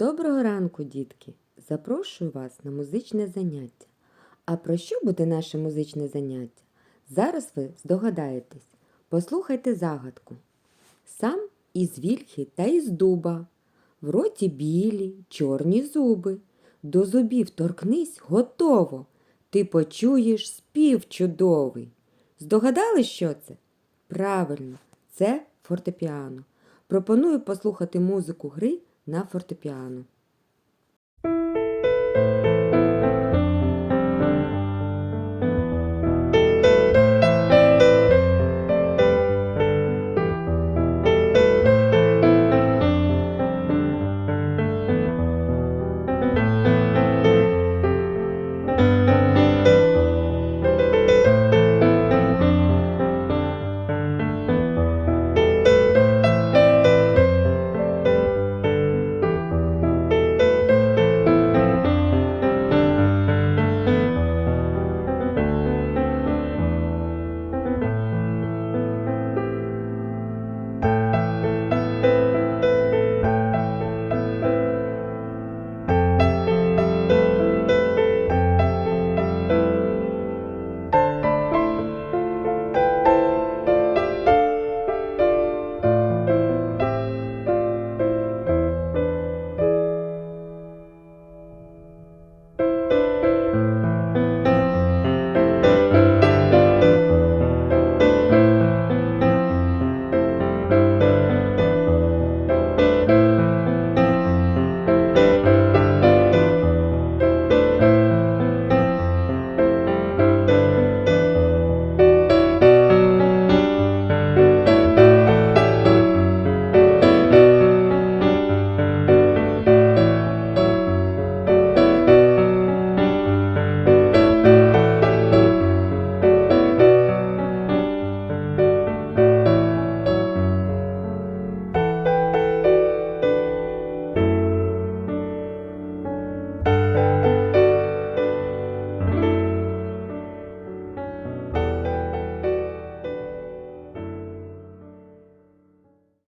Доброго ранку, дітки! Запрошую вас на музичне заняття. А про що буде наше музичне заняття? Зараз ви здогадаєтесь. Послухайте загадку. Сам із вільхи та із дуба, в роті білі, чорні зуби. До зубів торкнись готово. Ти почуєш спів чудовий. Здогадали, що це? Правильно, це фортепіано. Пропоную послухати музику гри на фортепіано.